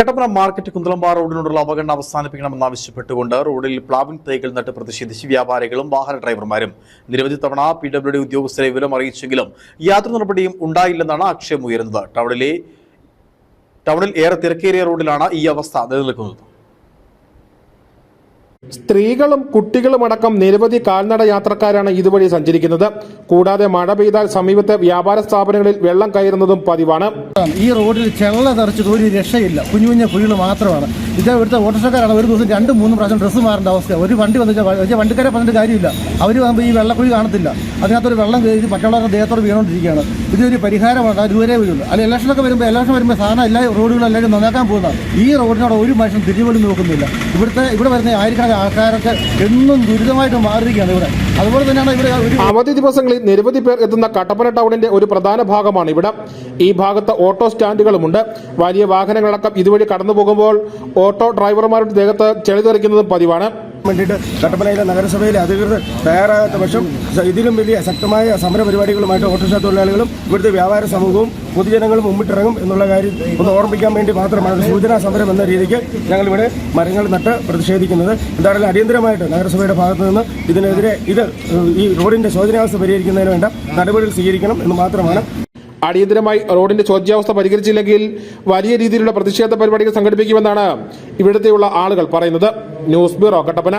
Kattappana market കുന്തളമ്പാറ റോഡിനോടുള്ള അവഗണന അവസാനിപ്പിക്കണമെന്നാവശ്യപ്പെട്ടുകൊണ്ട് റോഡിൽ പ്ലാവിംഗ് തൈകൾ നട്ട് പ്രതിഷേധിച്ച് വ്യാപാരികളും വാഹന ഡ്രൈവർമാരും. നിരവധി തവണ പി ഡബ്ല്യു ഡി ഉദ്യോഗസ്ഥരെ വിവരം അറിയിച്ചെങ്കിലും യാതൊരു നടപടിയും ഉണ്ടായില്ലെന്നാണ് ആക്ഷേപം ഉയരുന്നത് ടൗണിലെ ടൗണിൽ ഏറെ തിരക്കേറിയ റോഡിലാണ് ഈ അവസ്ഥ നിലനിൽക്കുന്നത്. സ്ത്രീകളും കുട്ടികളും അടക്കം നിരവധി കാൽനട യാത്രക്കാരാണ് ഇതുവഴി സഞ്ചരിക്കുന്നത്. കൂടാതെ മഴ പെയ്താൽ സമീപത്തെ വ്യാപാര സ്ഥാപനങ്ങളിൽ വെള്ളം കയറുന്നതും പതിവാണ്. ഈ റോഡിൽ ചെള്ള തെറിച്ചിട്ട് ഒരു രക്ഷയില്ല. കുഞ്ഞു കുഞ്ഞു കുഴികൾ മാത്രമാണ്. ഇത് ഇവിടുത്തെ ഓട്ടോറിക്ഷക്കാരാണ് ഒരു ദിവസം രണ്ടും മൂന്നും പ്രാവശ്യം ഡ്രസ്സ് മാറേണ്ട അവസ്ഥ ഒരു വണ്ടി വന്നിട്ട് വണ്ടിക്കാരെ പറഞ്ഞിട്ട് കാര്യമില്ല. അവർ വന്നപ്പോൾ ഈ വെള്ളക്കുഴി കാണത്തില്ല. അതിനകത്തൊരു വെള്ളം കയറി മറ്റുള്ളവരുടെ ദേഹത്തോട് വീണുകൊണ്ടിരിക്കുകയാണ്. ഇതൊരു പരിഹാരമാണ് അത് ഇതുവരെ വരുള്ളൂ അല്ല ഇലക്ഷനൊക്കെ വരുമ്പോൾ ഇലക്ഷൻ വരുമ്പോൾ സാധനം എല്ലാ റോഡുകളും എല്ലാവരും നന്നാക്കാൻ പോകുന്നതാണ്. ഈ റോഡിനോട് ഒരു മനുഷ്യൻ തിരിഞ്ഞുപോലും നോക്കുന്നില്ല. ഇവിടുത്തെ ഇവിടെ വരുന്ന ആയിരക്കണക്കിന് ആൾക്കാരൊക്കെ എന്നും ദുരിതമായിട്ട് മാറിയിരിക്കുകയാണ് ഇവിടെ. അതുപോലെ തന്നെയാണ് ഇവിടെ അവധി ദിവസങ്ങളിൽ നിരവധി പേർ എത്തുന്ന കട്ടപ്പന ടൗണിന്റെ ഒരു പ്രധാന ഭാഗമാണ് ഇവിടെ. ഈ ഭാഗത്ത് ഓട്ടോ സ്റ്റാൻഡുകളുമുണ്ട്. വലിയ വാഹനങ്ങളടക്കം ഇതുവഴി കടന്നു പോകുമ്പോൾ ഓട്ടോ ഡ്രൈവർമാരുടെ ദേഹത്ത് ചെളി തെറിക്കുന്നതും പതിവാണ്. വേണ്ടിയിട്ട് കട്ടപ്പനയിലെ നഗരസഭയിലെ അധികൃതർ തയ്യാറാകാത്ത പക്ഷം ഇതിലും വലിയ ശക്തമായ സമര പരിപാടികളുമായിട്ട് ഓട്ടോറിക്ഷ തൊഴിലാളികളും ഇവിടുത്തെ വ്യാപാര സമൂഹവും പൊതുജനങ്ങളും മുമ്പിട്ടിറങ്ങും എന്നുള്ള കാര്യം ഒന്ന് ഓർമ്മിക്കാൻ വേണ്ടി മാത്രമാണ് സൂചനാ സമരം എന്ന രീതിക്ക് ഞങ്ങളിവിടെ മരങ്ങൾ നട്ട് പ്രതിഷേധിക്കുന്നത്. എന്തായാലും അടിയന്തരമായിട്ട് നഗരസഭയുടെ ഭാഗത്തു നിന്ന് ഇതിനെതിരെ ഇത് ഈ റോഡിന്റെ ശോചനാവസ്ഥ പരിഹരിക്കുന്നതിന് വേണ്ട നടപടികൾ സ്വീകരിക്കണം എന്ന് മാത്രമാണ് അടിയന്തരമായി റോഡിന്റെ ചോദ്യാവസ്ഥ പരിഹരിച്ചില്ലെങ്കിൽ വലിയ രീതിയിലുള്ള പ്രതിഷേധ പരിപാടികൾ സംഘടിപ്പിക്കുമെന്നാണ് ഇവിടുത്തെയുള്ള ആളുകൾ പറയുന്നത്. News bureau Kattappana.